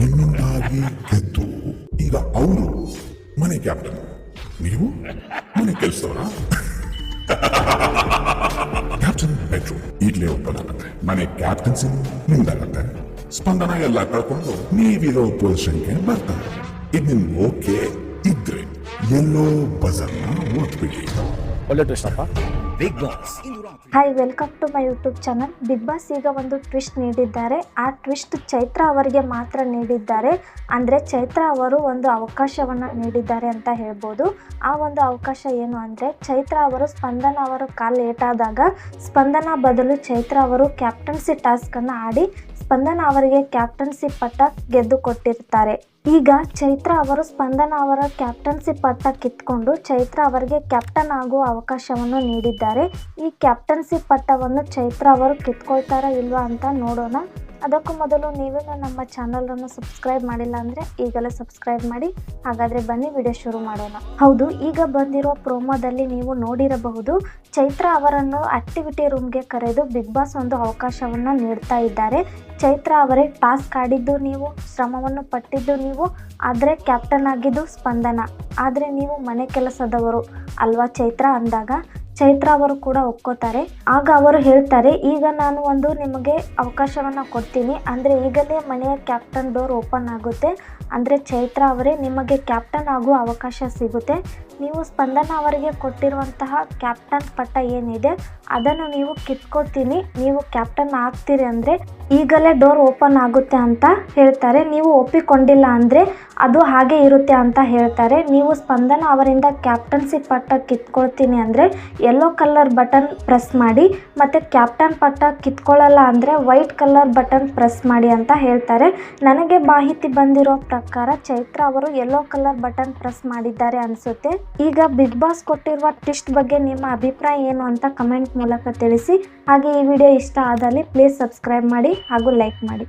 ನಿಮ್ಮಿಂದಾಗಿ ಗೆದ್ದು, ಈಗ ಅವರು ಮನೆ ಕ್ಯಾಪ್ಟನ್ ನೀವು ಮನೆ ಕೆಲಸವರ? ಕ್ಯಾಪ್ಟನ್ ಬೆಡ್ರೂಮ್ ಈಗಲೇ ಓಪನ್ ಮನೆ ಕ್ಯಾಪ್ಟನ್ಸಿ ನಿಮ್ದಾಗತ್ತೆ. ಸ್ಪಂದನ ಎಲ್ಲ ಕಳ್ಕೊಂಡು ನೀವಿರೋ ಪೊಸಿಷನ್ಗೆ ಬರ್ತಾರೆ ಇದು ನಿಮ್ಗೆ ಓಕೆ ಇದ್ರೆ ಎಲ್ಲೋ ಬಜರ್ನ ಓದ್ಬಿಡಿ ಒಳ್ಳೆ ಟ್ವಿಸ್ಟ್ ಅಪ್ಪ. Big boss hi welcome to my YouTube channel big boss ಈಗ ಒಂದು ಟ್ವಿಸ್ಟ್ ನೀಡಿದ್ದಾರೆ. ಆ ಟ್ವಿಸ್ಟ್ ಚೈತ್ರ ಅವರಿಗೆ ಮಾತ್ರ ನೀಡಿದ್ದಾರೆ. ಅಂದರೆ ಚೈತ್ರ ಅವರು ಒಂದು ಅವಕಾಶವನ್ನು ನೀಡಿದ್ದಾರೆ ಅಂತ ಹೇಳ್ಬೋದು. ಆ ಒಂದು ಅವಕಾಶ ಏನು ಅಂದರೆ ಚೈತ್ರ ಅವರು ಸ್ಪಂದನ ಅವರು ಕಾಲು ಏಟಾದಾಗ ಸ್ಪಂದನ ಬದಲು ಚೈತ್ರ ಅವರು ಕ್ಯಾಪ್ಟನ್ಸಿ ಟಾಸ್ಕನ್ನು ಆಡಿ ಸ್ಪಂದನ ಅವರಿಗೆ ಕ್ಯಾಪ್ಟನ್ಸಿ ಪಟ್ಟ ಗೆದ್ದು ಕೊಟ್ಟಿರ್ತಾರೆ. ಈಗ ಚೈತ್ರ ಅವರು ಸ್ಪಂದನ ಅವರ ಕ್ಯಾಪ್ಟನ್ಸಿ ಪಟ್ಟ ಕಿತ್ಕೊಂಡು ಚೈತ್ರ ಅವರಿಗೆ ಕ್ಯಾಪ್ಟನ್ ಆಗುವ ಅವಕಾಶವನ್ನು ನೀಡಿದ್ದಾರೆ. ಈ ಕ್ಯಾಪ್ಟನ್ಸಿ ಪಟ್ಟವನ್ನು ಚೈತ್ರ ಅವರು ಕಿತ್ಕೊಳ್ತಾರಾ ಇಲ್ವಾ ಅಂತ ನೋಡೋಣ. ಅದಕ್ಕೂ ಮೊದಲು ನೀವೇನು ನಮ್ಮ ಚಾನಲನ್ನು ಸಬ್ಸ್ಕ್ರೈಬ್ ಮಾಡಿಲ್ಲ ಅಂದರೆ ಈಗಲೇ ಸಬ್ಸ್ಕ್ರೈಬ್ ಮಾಡಿ. ಹಾಗಾದರೆ ಬನ್ನಿ, ವಿಡಿಯೋ ಶುರು ಮಾಡೋಣ. ಹೌದು, ಈಗ ಬಂದಿರೋ ಪ್ರೋಮೋದಲ್ಲಿ ನೀವು ನೋಡಿರಬಹುದು, ಚೈತ್ರ ಅವರನ್ನು ಆಕ್ಟಿವಿಟಿ ರೂಮ್ಗೆ ಕರೆದು ಬಿಗ್ ಬಾಸ್ ಒಂದು ಅವಕಾಶವನ್ನು ನೀಡ್ತಾ ಇದ್ದಾರೆ. ಚೈತ್ರ ಅವರೇ ಟಾಸ್ಕ್ ಆಡಿದ್ದು ನೀವು, ಶ್ರಮವನ್ನು ಪಟ್ಟಿದ್ದು ನೀವು, ಆದರೆ ಕ್ಯಾಪ್ಟನ್ ಆಗಿದ್ದು ಸ್ಪಂದನ. ಆದರೆ ನೀವು ಮನೆ ಕೆಲಸದವರು ಅಲ್ವಾ? ಚೈತ್ರ ಅಂದಾಗ ಚೈತ್ರ ಅವರು ಕೂಡ ಒಪ್ಕೋತಾರೆ. ಆಗ ಅವರು ಹೇಳ್ತಾರೆ, ಈಗ ನಾನು ಒಂದು ನಿಮಗೆ ಅವಕಾಶವನ್ನು ಕೊಡ್ತೀನಿ. ಅಂದರೆ ಈಗಲೇ ಮನೆಯ ಕ್ಯಾಪ್ಟನ್ ಡೋರ್ ಓಪನ್ ಆಗುತ್ತೆ. ಅಂದರೆ ಚೈತ್ರ ಅವರೇ ನಿಮಗೆ ಕ್ಯಾಪ್ಟನ್ ಆಗುವ ಅವಕಾಶ ಸಿಗುತ್ತೆ. ನೀವು ಸ್ಪಂದನ ಅವರಿಗೆ ಕೊಟ್ಟಿರುವಂತಹ ಕ್ಯಾಪ್ಟನ್ ಪಟ್ಟ ಏನಿದೆ, ಅದನ್ನು ನೀವು ಕಿತ್ಕೊತೀನಿ ನೀವು ಕ್ಯಾಪ್ಟನ್ ಆಗ್ತೀರಿ ಅಂದರೆ ಈಗಲೇ ಡೋರ್ ಓಪನ್ ಆಗುತ್ತೆ ಅಂತ ಹೇಳ್ತಾರೆ. ನೀವು ಒಪ್ಪಿಕೊಂಡಿಲ್ಲ ಅಂದರೆ ಅದು ಹಾಗೆ ಇರುತ್ತೆ ಅಂತ ಹೇಳ್ತಾರೆ. ನೀವು ಸ್ಪಂದನ ಅವರಿಂದ ಕ್ಯಾಪ್ಟನ್ಸಿ ಪಟ್ಟ ಕಿತ್ಕೊಳ್ತೀನಿ ಅಂದರೆ ಯೆಲ್ಲೋ ಕಲರ್ ಬಟನ್ ಪ್ರೆಸ್ ಮಾಡಿ, ಮತ್ತು ಕ್ಯಾಪ್ಟನ್ ಪಟ್ಟ ಕಿತ್ಕೊಳ್ಳಲ್ಲ ಅಂದರೆ ವೈಟ್ ಕಲರ್ ಬಟನ್ ಪ್ರೆಸ್ ಮಾಡಿ ಅಂತ ಹೇಳ್ತಾರೆ. ನನಗೆ ಮಾಹಿತಿ ಬಂದಿರೋ ಪ್ರಕಾರ ಚೈತ್ರ ಅವರು ಯೆಲ್ಲೋ ಕಲರ್ ಬಟನ್ ಪ್ರೆಸ್ ಮಾಡಿದ್ದಾರೆ ಅನಿಸುತ್ತೆ. ಈಗ ಬಿಗ್ ಬಾಸ್ ಕೊಟ್ಟಿರುವ ಟಿಸ್ಟ್ ಬಗ್ಗೆ ನಿಮ್ಮ ಅಭಿಪ್ರಾಯ ಏನು ಅಂತ ಕಮೆಂಟ್ ಮೂಲಕ ತಿಳಿಸಿ. ಹಾಗೆ ಈ ವಿಡಿಯೋ ಇಷ್ಟ ಆದಲ್ಲಿ ಪ್ಲೀಸ್ ಸಬ್ಸ್ಕ್ರೈಬ್ ಮಾಡಿ ಹಾಗೂ ಲೈಕ್ ಮಾಡಿ.